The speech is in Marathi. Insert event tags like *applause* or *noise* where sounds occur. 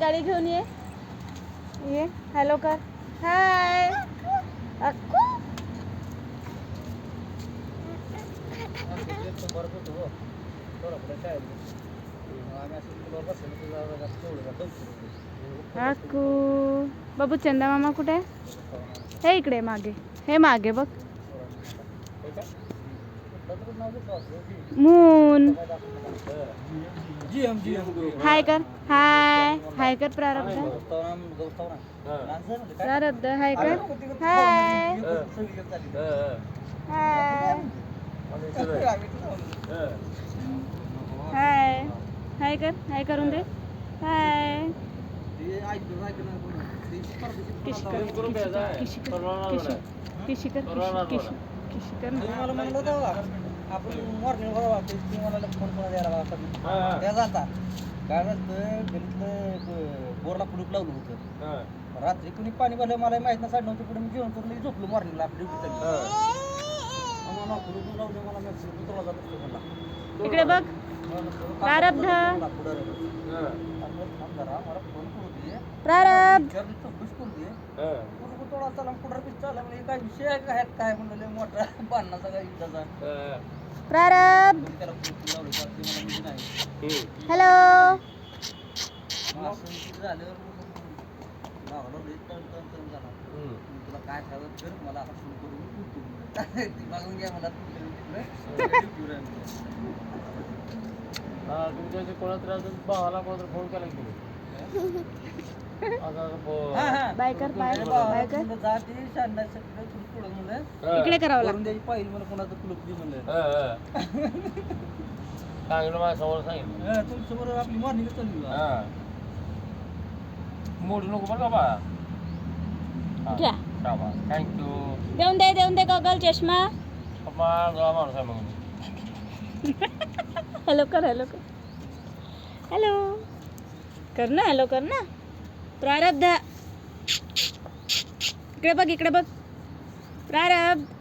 गाडी घेऊन ये. ये हॅलो कर. हाय अक्कू. अक्कू. बाबू चंदा मामा कुठे आहे? हे इकडे मागे. हे मागे बघ. मून. हाय कर हाय हाय कर प्रारब्ध प्रारब्ध हाय कर हाय हाय हाय हाय कर हाय करून दे हाय किशी कर किशी कर किशी कर मला आपण मॉर्निंग बघा ते मला फोन कोणा द्यायला बघा त्या जाता. काय झालं गणितलं बोरला कुलूप लावलं होतं. रात्री कुणी पाणी भरलं मला माहीत नाही साडे नऊच्या पुढे मी जेवण करून झोपलो मॉर्निंगला आपली ड्युटी चालली मला कुलूप लावले मला मी उतरला जात असतो म्हणला. इकडे बघ. प्रारब्ध. पुढं जरा मला फोन करू दे. प्रारब्ध. दे कुठं पीस चालला म्हणजे काय विषय आहे का ह्यात काय म्हणलं लय मोठा बांधण्याचा काय युद्धाचा प्रारब्ध तुम्ही त्याला कुलूप लावलं का? ते मला माहिती नाही. हॅलो. मग असं विषय झाल्यावर मग लागलो लय तण तण तण झाला मग तुला काय कर मला आता सुरू करून मी कुठं ती मागून घ्या मला तिकडे तुमच्या कोणातरी अजून भावाला कोणातरी फोन केला की *laughs* *laughs* हा हा. बाय कर बाय. अरे बाय बाबा, कर. म्हणलं जा ते शाळेत सगळं तुम्ही पुढं म्हणलं. इकडे करावं लागतं. पाहिजे मला कोणाचं कुलूप दे म्हणलं. सांगितलं माझ्यासमोर सांगितलं. हा, तुमच्याबरोबर आपली मॉर्निंग चालली. मोडू नको बरं का बा. घ्या. थँक्यू देऊन दे देऊन दे गॉगल चष्मा. माणूस आहे मग मी. हॅलो कर हॅलो कर. हॅलो कर ना हॅलो कर ना. प्रारब्ध. इकडे बघ इकडे बघ. प्रारब्ध.